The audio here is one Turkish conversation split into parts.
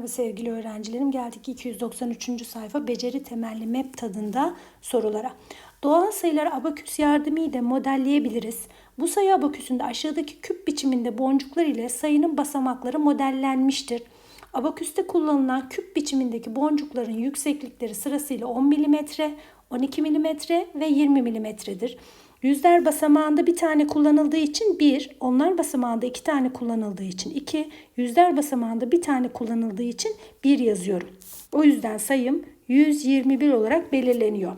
Merhaba sevgili öğrencilerim. Geldik 293. sayfa beceri temelli map tadında sorulara. Doğal sayıları abaküs yardımıyla modelleyebiliriz. Bu sayı abaküsünde aşağıdaki küp biçiminde boncuklar ile sayının basamakları modellenmiştir. Abaküste kullanılan küp biçimindeki boncukların yükseklikleri sırasıyla 10 mm, 12 mm ve 20 mm'dir. Yüzler basamağında bir tane kullanıldığı için 1, onlar basamağında iki tane kullanıldığı için 2, yüzler basamağında bir tane kullanıldığı için 1 yazıyorum. O yüzden sayım 121 olarak belirleniyor.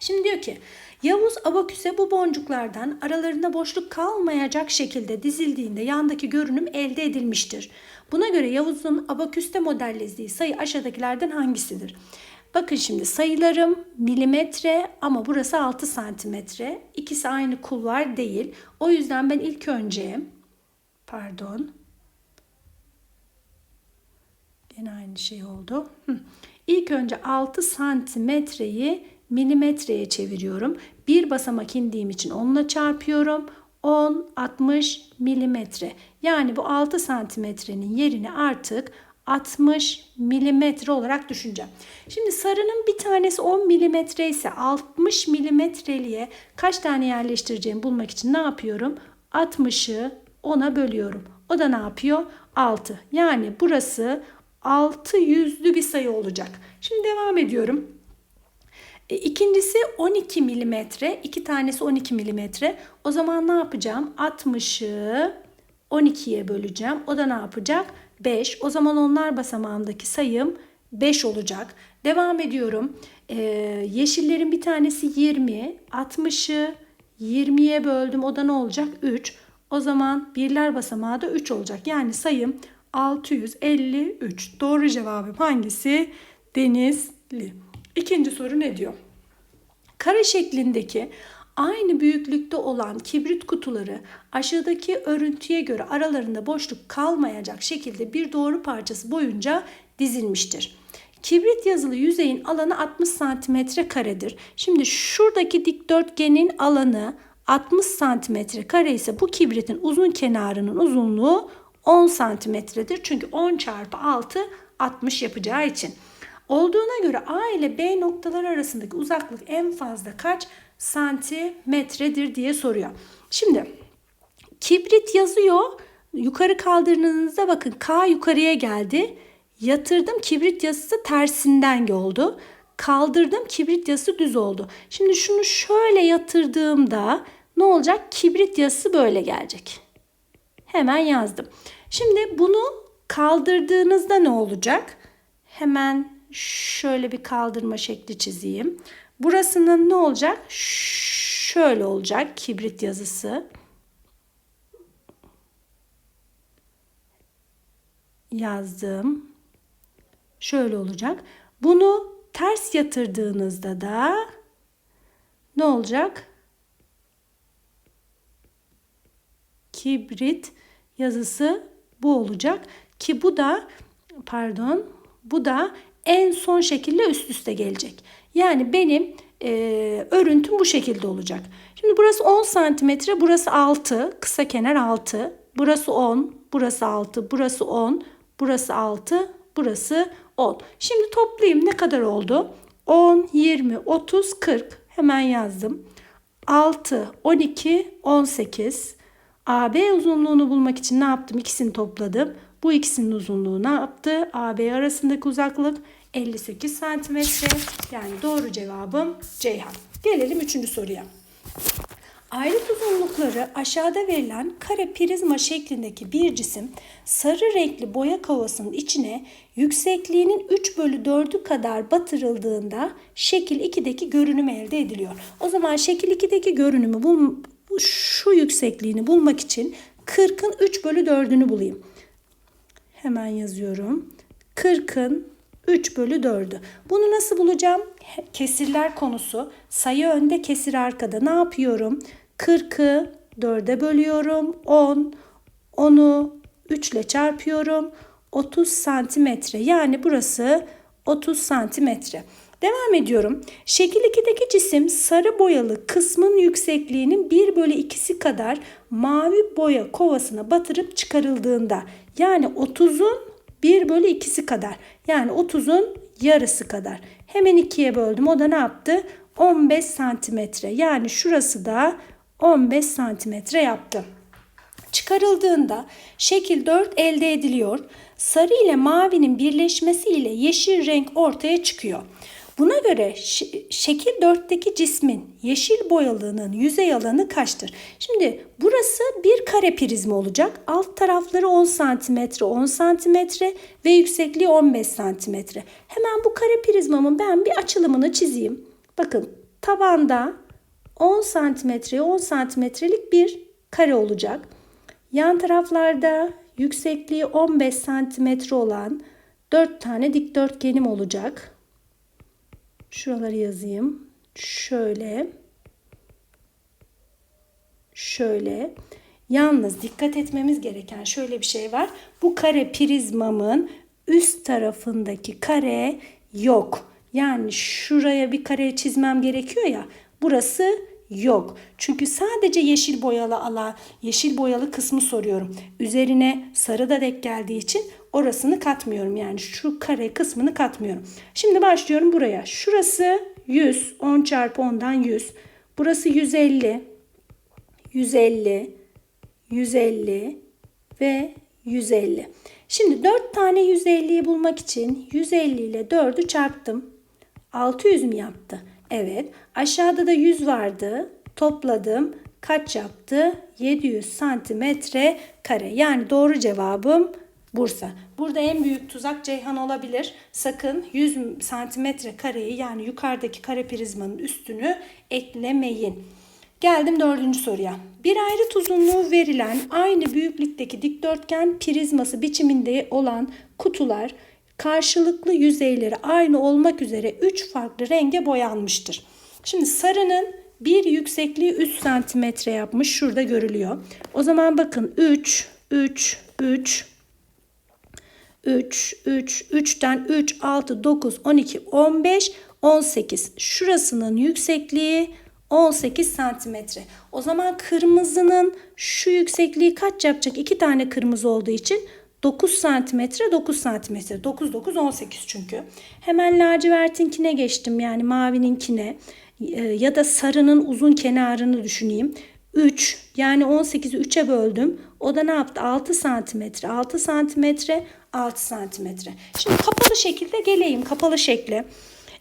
Şimdi diyor ki Yavuz abaküse bu boncuklardan aralarında boşluk kalmayacak şekilde dizildiğinde yandaki görünüm elde edilmiştir. Buna göre Yavuz'un abaküste modellediği sayı aşağıdakilerden hangisidir? Bakın şimdi sayılarım milimetre ama burası 6 santimetre. İkisi aynı kulvar değil. O yüzden ben ilk önce pardon Yine aynı şey oldu. Hı. İlk önce 6 santimetreyi milimetreye çeviriyorum. Bir basamak indiğim için onunla çarpıyorum. 10, 60 milimetre. Yani bu 6 santimetrenin yerini artık 60 milimetre olarak düşüneceğim. Şimdi sarının bir tanesi 10 milimetre ise 60 milimetreliğe kaç tane yerleştireceğimi bulmak için ne yapıyorum? 60'ı 10'a bölüyorum. O da ne yapıyor? 6. Yani burası 6 yüzlü bir sayı olacak. Şimdi devam ediyorum. E, ikincisi 12 milimetre. iki tanesi 12 milimetre. O zaman ne yapacağım? 60'ı 12'ye böleceğim. O da ne yapacak? 5. O zaman onlar basamağındaki sayım 5 olacak. Devam ediyorum. Ee, yeşillerin bir tanesi 20. 60'ı 20'ye böldüm. O da ne olacak? 3. O zaman birler basamağı da 3 olacak. Yani sayım 653. Doğru cevabım hangisi? Denizli. İkinci soru ne diyor? Kare şeklindeki aynı büyüklükte olan kibrit kutuları aşağıdaki örüntüye göre aralarında boşluk kalmayacak şekilde bir doğru parçası boyunca dizilmiştir. Kibrit yazılı yüzeyin alanı 60 santimetre karedir. Şimdi şuradaki dikdörtgenin alanı 60 santimetre kare ise bu kibritin uzun kenarının uzunluğu 10 santimetredir. Çünkü 10 çarpı 6 60 yapacağı için. Olduğuna göre A ile B noktaları arasındaki uzaklık en fazla kaç santimetredir diye soruyor. Şimdi kibrit yazıyor. Yukarı kaldırdığınızda bakın K yukarıya geldi. Yatırdım kibrit yazısı tersinden oldu. Kaldırdım kibrit yazısı düz oldu. Şimdi şunu şöyle yatırdığımda ne olacak? Kibrit yazısı böyle gelecek. Hemen yazdım. Şimdi bunu kaldırdığınızda ne olacak? Hemen şöyle bir kaldırma şekli çizeyim. Burasının ne olacak? Şöyle olacak kibrit yazısı. Yazdım. Şöyle olacak. Bunu ters yatırdığınızda da ne olacak? Kibrit yazısı bu olacak ki bu da pardon bu da en son şekilde üst üste gelecek. Yani benim e, örüntüm bu şekilde olacak. Şimdi burası 10 santimetre, burası 6, kısa kenar 6. Burası 10, burası 6, burası 10, burası 6, burası 10. Şimdi toplayayım ne kadar oldu? 10, 20, 30, 40. Hemen yazdım. 6, 12, 18. AB uzunluğunu bulmak için ne yaptım? İkisini topladım. Bu ikisinin uzunluğu ne yaptı? AB arasındaki uzaklık 58 santimetre. Yani doğru cevabım Ceyhan. Gelelim üçüncü soruya. Ayrıt uzunlukları aşağıda verilen kare prizma şeklindeki bir cisim sarı renkli boya kovasının içine yüksekliğinin 3 bölü 4'ü kadar batırıldığında şekil 2'deki görünüm elde ediliyor. O zaman şekil 2'deki görünümü bul şu yüksekliğini bulmak için 40'ın 3 bölü 4'ünü bulayım. Hemen yazıyorum. 40'ın 3 bölü 4'ü. Bunu nasıl bulacağım? Kesirler konusu. Sayı önde kesir arkada. Ne yapıyorum? 40'ı 4'e bölüyorum. 10. 10'u 3 ile çarpıyorum. 30 santimetre. Yani burası 30 santimetre. Devam ediyorum. Şekil 2'deki cisim sarı boyalı kısmın yüksekliğinin 1 bölü 2'si kadar mavi boya kovasına batırıp çıkarıldığında yani 30'un 1 bölü 2'si kadar. Yani 30'un yarısı kadar. Hemen 2'ye böldüm. O da ne yaptı? 15 santimetre. Yani şurası da 15 santimetre yaptı. Çıkarıldığında şekil 4 elde ediliyor. Sarı ile mavinin birleşmesi ile yeşil renk ortaya çıkıyor. Buna göre şekil 4'teki cismin yeşil boyalığının yüzey alanı kaçtır? Şimdi burası bir kare prizma olacak. Alt tarafları 10 cm, 10 cm ve yüksekliği 15 cm. Hemen bu kare prizmamın ben bir açılımını çizeyim. Bakın tabanda 10 santimetreye 10 santimetrelik bir kare olacak. Yan taraflarda yüksekliği 15 santimetre olan 4 tane dikdörtgenim olacak. Şuraları yazayım. Şöyle. Şöyle. Yalnız dikkat etmemiz gereken şöyle bir şey var. Bu kare prizmamın üst tarafındaki kare yok. Yani şuraya bir kare çizmem gerekiyor ya. Burası yok. Çünkü sadece yeşil boyalı alan, yeşil boyalı kısmı soruyorum. Üzerine sarı da denk geldiği için orasını katmıyorum. Yani şu kare kısmını katmıyorum. Şimdi başlıyorum buraya. Şurası 100. 10 çarpı 10'dan 100. Burası 150. 150. 150 ve 150. Şimdi 4 tane 150'yi bulmak için 150 ile 4'ü çarptım. 600 mi yaptı? Evet. Aşağıda da 100 vardı. Topladım. Kaç yaptı? 700 santimetre kare. Yani doğru cevabım Bursa. Burada en büyük tuzak Ceyhan olabilir. Sakın 100 santimetre kareyi yani yukarıdaki kare prizmanın üstünü eklemeyin. Geldim dördüncü soruya. Bir ayrıt uzunluğu verilen aynı büyüklükteki dikdörtgen prizması biçiminde olan kutular karşılıklı yüzeyleri aynı olmak üzere 3 farklı renge boyanmıştır. Şimdi sarının bir yüksekliği 3 santimetre yapmış. Şurada görülüyor. O zaman bakın 3, 3, 3, 3, 3, 3'ten 3, 6, 9, 12, 15, 18. Şurasının yüksekliği 18 santimetre. O zaman kırmızının şu yüksekliği kaç yapacak? İki tane kırmızı olduğu için 9 santimetre 9 santimetre 9 9 18 çünkü. Hemen lacivertinkine geçtim yani mavininkine ee, ya da sarının uzun kenarını düşüneyim. 3 yani 18'i 3'e böldüm. O da ne yaptı? 6 santimetre 6 santimetre 6 santimetre. Şimdi kapalı şekilde geleyim kapalı şekle.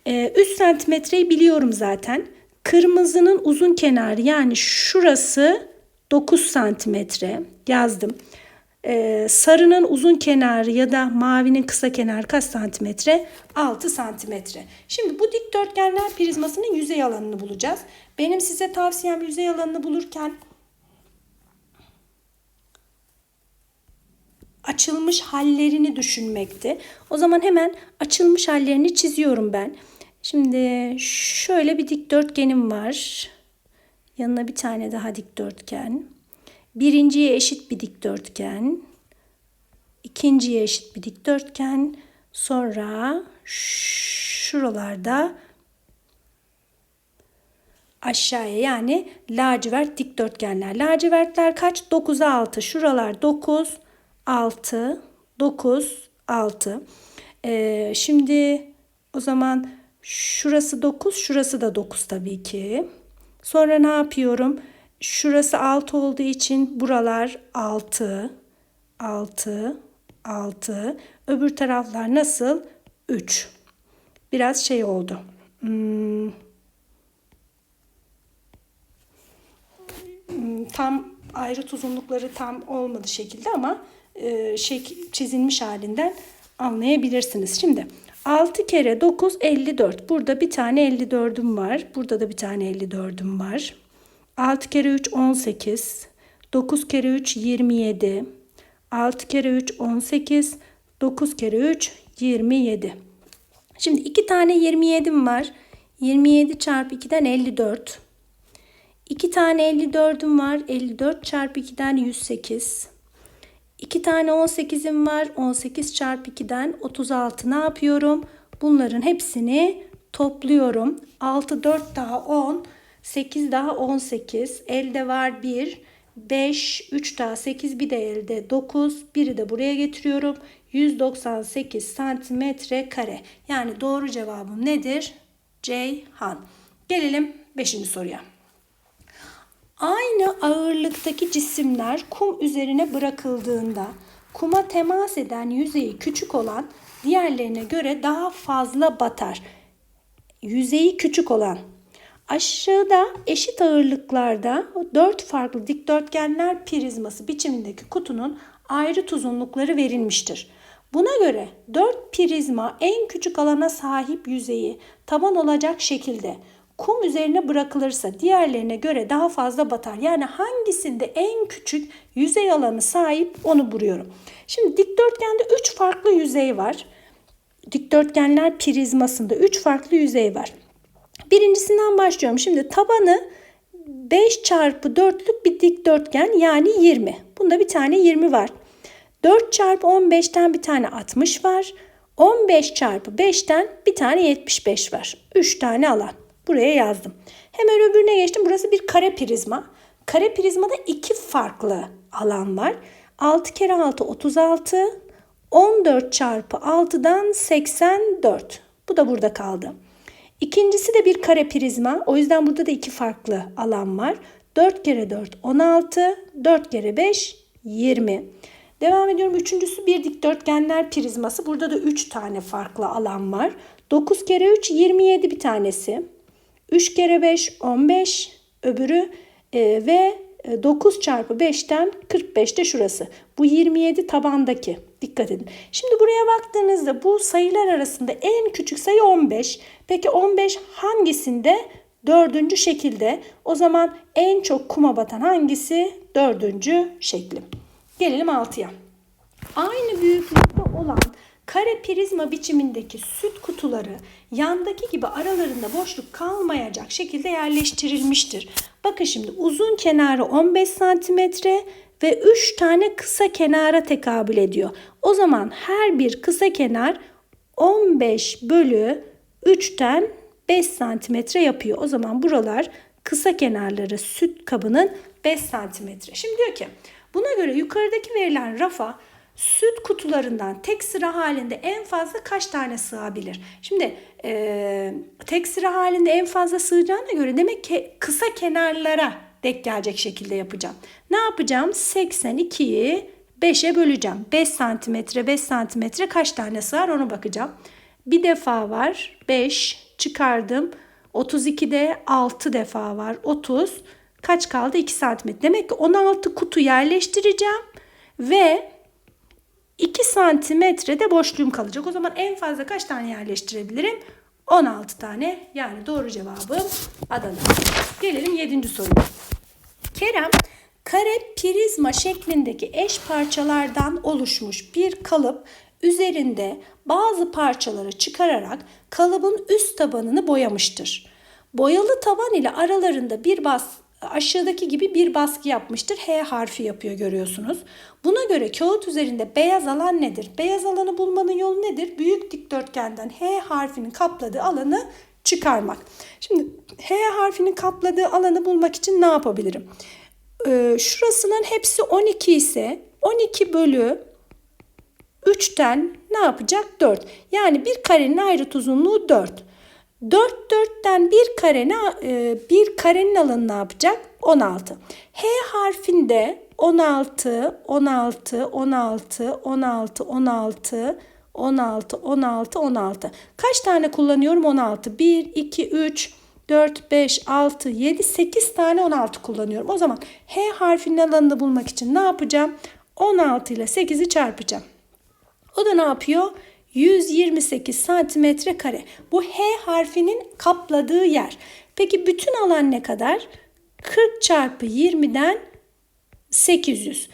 Ee, 3 santimetreyi biliyorum zaten. Kırmızının uzun kenarı yani şurası 9 santimetre yazdım. Ee, sarının uzun kenarı ya da mavinin kısa kenarı kaç santimetre? 6 santimetre. Şimdi bu dikdörtgenler prizmasının yüzey alanını bulacağız. Benim size tavsiyem yüzey alanını bulurken açılmış hallerini düşünmekti. O zaman hemen açılmış hallerini çiziyorum ben. Şimdi şöyle bir dikdörtgenim var. Yanına bir tane daha dikdörtgen. Birinciye eşit bir dikdörtgen. ikinciye eşit bir dikdörtgen. Sonra şuralarda aşağıya yani lacivert dikdörtgenler. Lacivertler kaç? 9'a 6. Şuralar 9, 6, 9, 6. Ee, şimdi o zaman şurası 9, şurası da 9 tabii ki. Sonra ne yapıyorum? Şurası 6 olduğu için buralar 6, 6, 6. Öbür taraflar nasıl? 3. Biraz şey oldu. Hmm. Tam ayrıt uzunlukları tam olmadı şekilde ama e, şey, çizilmiş halinden anlayabilirsiniz. Şimdi 6 kere 9 54. Burada bir tane 54'üm var. Burada da bir tane 54'üm var. 6 kere 3 18. 9 kere 3 27. 6 kere 3 18. 9 kere 3 27. Şimdi iki tane 27'm var. 27 çarpı 2'den 54. 2 tane 54'üm var. 54 çarpı 2'den 108. 2 tane 18'im var. 18 çarpı 2'den 36 ne yapıyorum? Bunların hepsini topluyorum. 6, 4 daha 10. 8 daha 18. Elde var 1. 5, 3 daha 8 bir de elde 9. Biri de buraya getiriyorum. 198 santimetre kare. Yani doğru cevabım nedir? Ceyhan. Gelelim 5. soruya. Aynı ağırlıktaki cisimler kum üzerine bırakıldığında kuma temas eden yüzeyi küçük olan diğerlerine göre daha fazla batar. Yüzeyi küçük olan. Aşağıda eşit ağırlıklarda dört farklı dikdörtgenler prizması biçimindeki kutunun ayrı uzunlukları verilmiştir. Buna göre dört prizma en küçük alana sahip yüzeyi taban olacak şekilde kum üzerine bırakılırsa diğerlerine göre daha fazla batar. Yani hangisinde en küçük yüzey alanı sahip onu buluyorum. Şimdi dikdörtgende 3 farklı yüzey var. Dikdörtgenler prizmasında 3 farklı yüzey var. Birincisinden başlıyorum. Şimdi tabanı 5 çarpı 4'lük bir dikdörtgen yani 20. Bunda bir tane 20 var. 4 çarpı 15'ten bir tane 60 var. 15 çarpı 5'ten bir tane 75 var. 3 tane alan. Buraya yazdım. Hemen öbürüne geçtim. Burası bir kare prizma. Kare prizmada iki farklı alan var. 6 kere 6 36. 14 çarpı 6'dan 84. Bu da burada kaldı. İkincisi de bir kare prizma. O yüzden burada da iki farklı alan var. 4 kere 4 16. 4 kere 5 20. Devam ediyorum. Üçüncüsü bir dikdörtgenler prizması. Burada da 3 tane farklı alan var. 9 kere 3 27 bir tanesi. 3 kere 5 15 öbürü e, ve 9 çarpı 5'ten 45 de şurası. Bu 27 tabandaki. Dikkat edin. Şimdi buraya baktığınızda bu sayılar arasında en küçük sayı 15. Peki 15 hangisinde? Dördüncü şekilde. O zaman en çok kuma batan hangisi? Dördüncü şekli. Gelelim 6'ya. Aynı büyüklükte olan kare prizma biçimindeki süt kutuları yandaki gibi aralarında boşluk kalmayacak şekilde yerleştirilmiştir. Bakın şimdi uzun kenarı 15 santimetre ve 3 tane kısa kenara tekabül ediyor. O zaman her bir kısa kenar 15 bölü 3'ten 5 santimetre yapıyor. O zaman buralar kısa kenarları süt kabının 5 santimetre. Şimdi diyor ki buna göre yukarıdaki verilen rafa süt kutularından tek sıra halinde en fazla kaç tane sığabilir? Şimdi e, tek sıra halinde en fazla sığacağına göre demek ki kısa kenarlara denk gelecek şekilde yapacağım. Ne yapacağım? 82'yi 5'e böleceğim. 5 santimetre 5 santimetre kaç tane sığar onu bakacağım. Bir defa var 5 çıkardım. 32'de 6 defa var 30. Kaç kaldı? 2 santimetre. Demek ki 16 kutu yerleştireceğim ve 2 santimetrede boşluğum kalacak. O zaman en fazla kaç tane yerleştirebilirim? 16 tane. Yani doğru cevabım Adana. Gelelim 7. soruya. Kerem kare prizma şeklindeki eş parçalardan oluşmuş bir kalıp üzerinde bazı parçaları çıkararak kalıbın üst tabanını boyamıştır. Boyalı taban ile aralarında bir bas aşağıdaki gibi bir baskı yapmıştır. H harfi yapıyor görüyorsunuz. Buna göre kağıt üzerinde beyaz alan nedir? Beyaz alanı bulmanın yolu nedir? Büyük dikdörtgenden H harfinin kapladığı alanı çıkarmak. Şimdi H harfinin kapladığı alanı bulmak için ne yapabilirim? Ee, şurasının hepsi 12 ise 12 bölü 3'ten ne yapacak? 4. Yani bir karenin ayrıt uzunluğu 4. 4 4'ten bir kare e, bir karenin alanı ne yapacak? 16. H harfinde 16, 16, 16, 16, 16, 16, 16, 16. Kaç tane kullanıyorum? 16. 1, 2, 3, 4, 5, 6, 7, 8 tane 16 kullanıyorum. O zaman H harfinin alanını bulmak için ne yapacağım? 16 ile 8'i çarpacağım. O da ne yapıyor? 128 santimetre kare. Bu H harfinin kapladığı yer. Peki bütün alan ne kadar? 40 çarpı 20'den 800.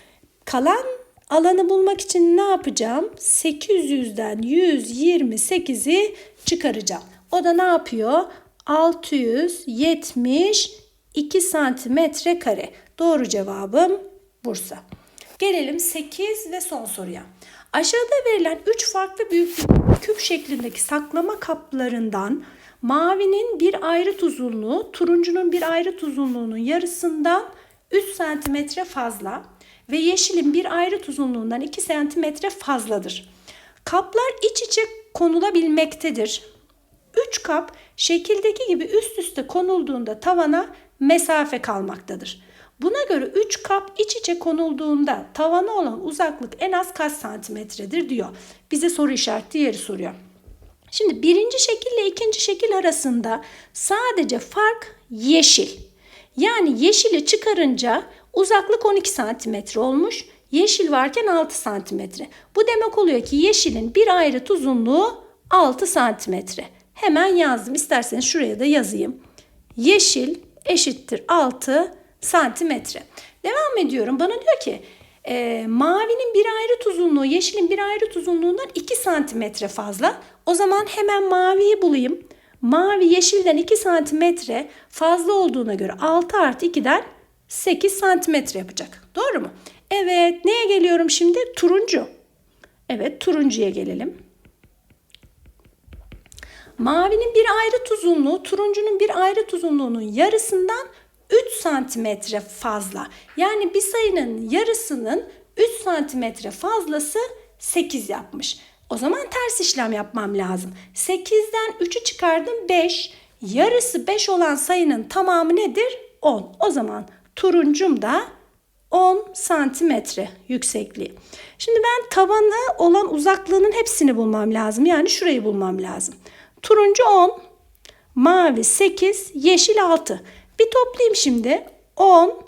Kalan alanı bulmak için ne yapacağım? 800'den 128'i çıkaracağım. O da ne yapıyor? 672 santimetre kare. Doğru cevabım Bursa. Gelelim 8 ve son soruya. Aşağıda verilen 3 farklı büyüklükte küp şeklindeki saklama kaplarından mavinin bir ayrıt uzunluğu turuncunun bir ayrıt uzunluğunun yarısından 3 cm fazla ve yeşilin bir ayrıt uzunluğundan 2 cm fazladır. Kaplar iç içe konulabilmektedir. 3 kap şekildeki gibi üst üste konulduğunda tavana mesafe kalmaktadır. Buna göre 3 kap iç içe konulduğunda tavana olan uzaklık en az kaç santimetredir diyor. Bize soru işareti yeri soruyor. Şimdi birinci şekille ikinci şekil arasında sadece fark yeşil. Yani yeşili çıkarınca uzaklık 12 santimetre olmuş. Yeşil varken 6 santimetre. Bu demek oluyor ki yeşilin bir ayrıt uzunluğu 6 santimetre. Hemen yazdım. İsterseniz şuraya da yazayım. Yeşil eşittir 6 santimetre. Devam ediyorum. Bana diyor ki e, mavinin bir ayrıt uzunluğu yeşilin bir ayrıt uzunluğundan 2 santimetre fazla. O zaman hemen maviyi bulayım. Mavi yeşilden 2 santimetre fazla olduğuna göre 6 artı 2'den 8 santimetre yapacak. Doğru mu? Evet. Neye geliyorum şimdi? Turuncu. Evet turuncuya gelelim. Mavinin bir ayrıt uzunluğu turuncunun bir ayrıt uzunluğunun yarısından 3 santimetre fazla. Yani bir sayının yarısının 3 santimetre fazlası 8 yapmış. O zaman ters işlem yapmam lazım. 8'den 3'ü çıkardım 5. Yarısı 5 olan sayının tamamı nedir? 10. O zaman turuncum da 10 santimetre yüksekliği. Şimdi ben tavanı olan uzaklığının hepsini bulmam lazım. Yani şurayı bulmam lazım. Turuncu 10, mavi 8, yeşil 6. Bir toplayayım şimdi. 10,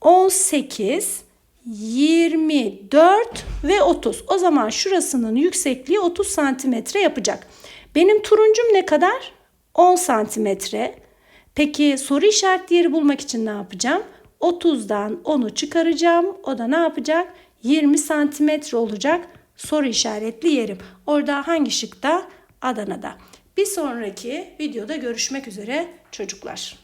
18, 24 ve 30. O zaman şurasının yüksekliği 30 santimetre yapacak. Benim turuncum ne kadar? 10 santimetre. Peki soru işaret yeri bulmak için ne yapacağım? 30'dan 10'u çıkaracağım. O da ne yapacak? 20 santimetre olacak soru işaretli yerim. Orada hangi şıkta? Adana'da. Bir sonraki videoda görüşmek üzere çocuklar.